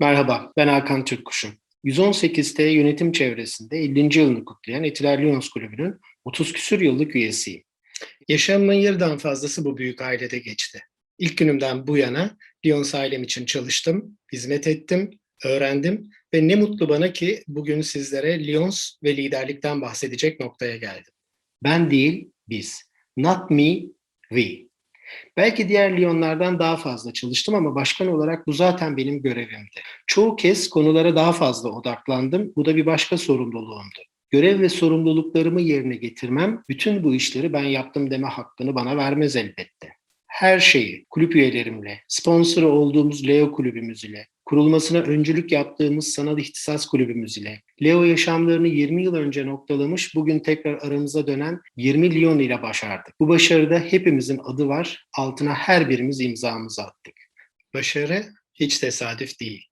Merhaba, ben Hakan Türkkuşu. 118T yönetim çevresinde 50. yılını kutlayan Etiler Lions Kulübü'nün 30 küsür yıllık üyesiyim. Yaşamımın yarıdan fazlası bu büyük ailede geçti. İlk günümden bu yana Lions ailem için çalıştım, hizmet ettim, öğrendim ve ne mutlu bana ki bugün sizlere Lions ve liderlikten bahsedecek noktaya geldim. Ben değil, biz. Not me, we. Belki diğer Lyonlardan daha fazla çalıştım ama başkan olarak bu zaten benim görevimdi. Çoğu kez konulara daha fazla odaklandım. Bu da bir başka sorumluluğumdu. Görev ve sorumluluklarımı yerine getirmem, bütün bu işleri ben yaptım deme hakkını bana vermez elbette. Her şeyi kulüp üyelerimle, sponsoru olduğumuz Leo kulübümüz ile, kurulmasına öncülük yaptığımız sanal ihtisas kulübümüz ile, Leo yaşamlarını 20 yıl önce noktalamış, bugün tekrar aramıza dönen 20 Lyon ile başardık. Bu başarıda hepimizin adı var, altına her birimiz imzamızı attık. Başarı hiç tesadüf değil.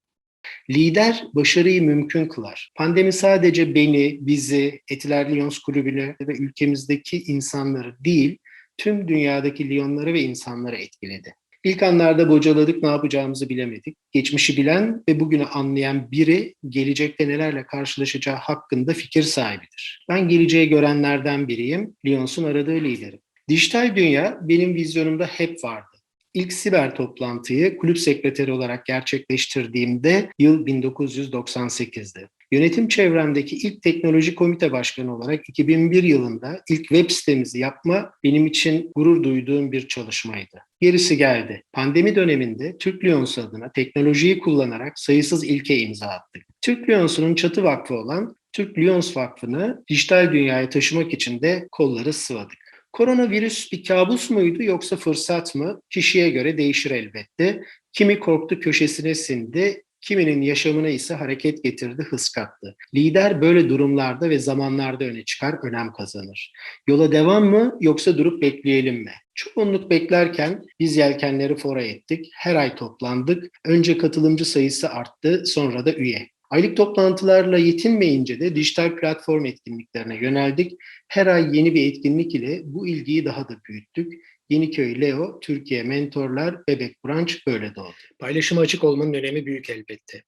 Lider başarıyı mümkün kılar. Pandemi sadece beni, bizi, Etiler Lions kulübünü ve ülkemizdeki insanları değil, tüm dünyadaki Lyonları ve insanları etkiledi. İlk anlarda bocaladık, ne yapacağımızı bilemedik. Geçmişi bilen ve bugünü anlayan biri gelecekte nelerle karşılaşacağı hakkında fikir sahibidir. Ben geleceği görenlerden biriyim, Lyons'un aradığı liderim. Dijital dünya benim vizyonumda hep vardı. İlk siber toplantıyı kulüp sekreteri olarak gerçekleştirdiğimde yıl 1998'di. Yönetim çevremdeki ilk teknoloji komite başkanı olarak 2001 yılında ilk web sitemizi yapma benim için gurur duyduğum bir çalışmaydı. Gerisi geldi. Pandemi döneminde Türk Lyons adına teknolojiyi kullanarak sayısız ilke imza attık. Türk Lyons'un çatı vakfı olan Türk Lyons Vakfı'nı dijital dünyaya taşımak için de kolları sıvadık. Koronavirüs bir kabus muydu yoksa fırsat mı? Kişiye göre değişir elbette. Kimi korktu köşesine sindi, kiminin yaşamına ise hareket getirdi, hız kattı. Lider böyle durumlarda ve zamanlarda öne çıkar, önem kazanır. Yola devam mı yoksa durup bekleyelim mi? Çoğunluk beklerken biz yelkenleri fora ettik. Her ay toplandık. Önce katılımcı sayısı arttı, sonra da üye. Aylık toplantılarla yetinmeyince de dijital platform etkinliklerine yöneldik. Her ay yeni bir etkinlik ile bu ilgiyi daha da büyüttük. Yeniköy Leo, Türkiye Mentorlar, Bebek Branch böyle doğdu. Paylaşıma açık olmanın önemi büyük elbette.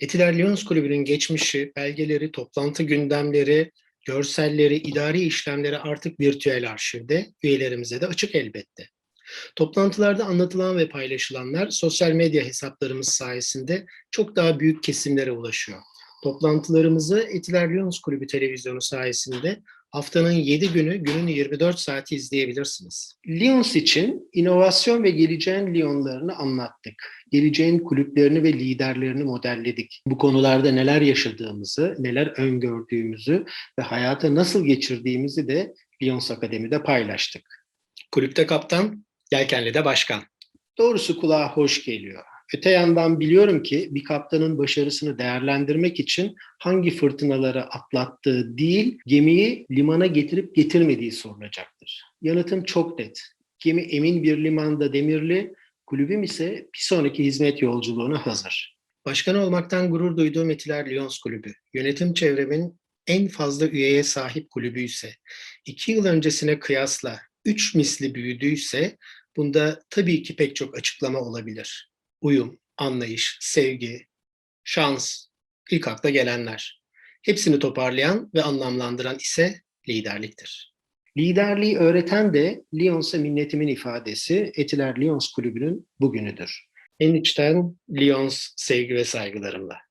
Etiler Lions Kulübü'nün geçmişi, belgeleri, toplantı gündemleri, görselleri, idari işlemleri artık virtüel arşivde, üyelerimize de açık elbette. Toplantılarda anlatılan ve paylaşılanlar sosyal medya hesaplarımız sayesinde çok daha büyük kesimlere ulaşıyor. Toplantılarımızı Etiler Lions Kulübü televizyonu sayesinde haftanın 7 günü, günün 24 saati izleyebilirsiniz. Lions için inovasyon ve geleceğin Lyonlarını anlattık. Geleceğin kulüplerini ve liderlerini modelledik. Bu konularda neler yaşadığımızı, neler öngördüğümüzü ve hayata nasıl geçirdiğimizi de Lions Akademi'de paylaştık. Kulüpte kaptan, Yelkenli de başkan. Doğrusu kulağa hoş geliyor. Öte yandan biliyorum ki bir kaptanın başarısını değerlendirmek için hangi fırtınaları atlattığı değil, gemiyi limana getirip getirmediği sorulacaktır. Yanıtım çok net. Gemi emin bir limanda demirli, kulübüm ise bir sonraki hizmet yolculuğuna hazır. Başkan olmaktan gurur duyduğum Etiler Lions Kulübü, yönetim çevremin en fazla üyeye sahip kulübü ise, iki yıl öncesine kıyasla üç misli büyüdüyse bunda tabii ki pek çok açıklama olabilir. Uyum, anlayış, sevgi, şans, ilk akla gelenler. Hepsini toparlayan ve anlamlandıran ise liderliktir. Liderliği öğreten de Lyons'a minnetimin ifadesi Etiler Lyons Kulübü'nün bugünüdür. En içten Lyons sevgi ve saygılarımla.